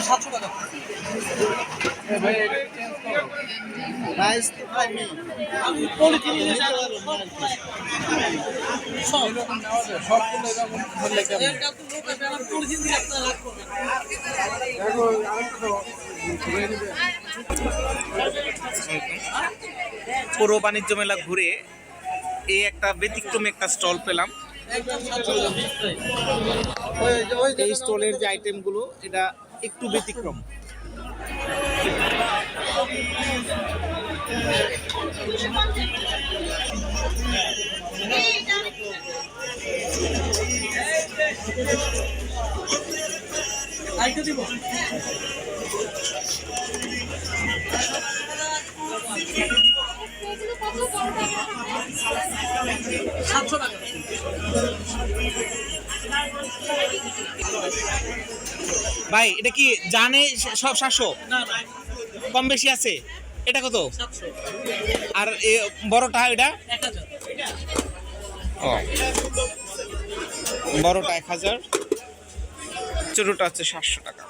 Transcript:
সাতশো বাণিজ্য মেলা ঘুরে এই একটা ব্যতিক্রমী একটা স্টল পেলাম। এই স্টলের যে আইটেমগুলো এটা একটু ব্যতিক্রম। সাতশো টাকা। ভাই এটা কি জানে সব সাতশো? কম বেশি আছে? এটা কত? আর এ বড়টা এটা? ও। বড়টা এক হাজার ছোটটা হচ্ছে সাতশো টাকা।